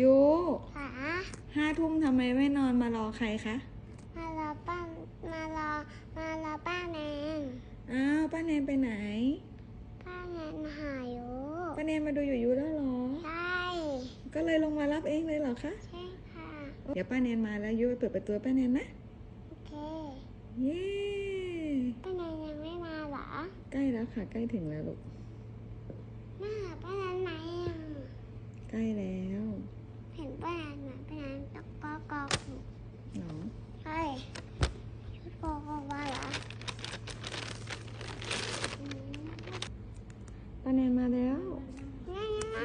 ยูขาห้าทุ่มทำไมไม่นอนมารอใครคะ มารอป้ามารอมารอป้าแนนอ้าวป้าแนนไปไหน ป้าแนนหาอยู่ป้าแนนมาดูอยู่ยูแล้วเหรอ ใช่ ก็เลยลงมารับเองเลยเหรอคะ ใช่ค่ะ เดี๋ยวป้าแนนมาแล้วยูไปเปิดประตูให้ป้าแนนนะ โอเค เย้ป้าแนนยังไม่มาเหรอ ใกล้แล้วค่ะใกล้ถึงแล้วลูกน่าป้าแน เป็นตะกอกอกหนูใช่ชุดโกโกวาเหรอปานนมาแล้วนี่นะ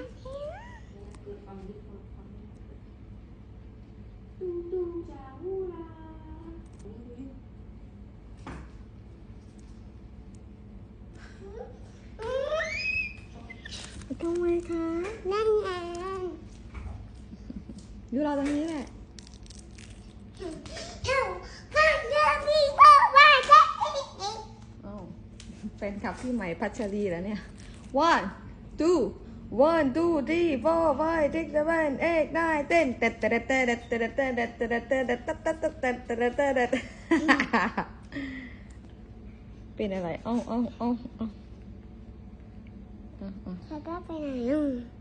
ดูดูจ้าวูลาทำไมคะนั่น ยูรอตรงนี้แหละเจ้าข้าจะมีพ่อว่าจะอ้าวแฟนคลับพี่ใหม่พัชรีแล้วเนี่ย one two one two three four five six seven eight nine ten เต็ดเต็ดเต็ดเต็ดเต็ดเต็ดเต็ดเต็ดเต็ดเต็ดเต็ดเต็ดเต็ดเต็ดเต็ดเต็ดเต็ดเป็นอะไรเอ้าเอ้าเอ้าเอ้าเอ้าเอ้าเขาจะไปไหนอะ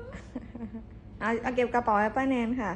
เอาเอาเก็บกระเป๋าแอปเป้าแนนค่ะ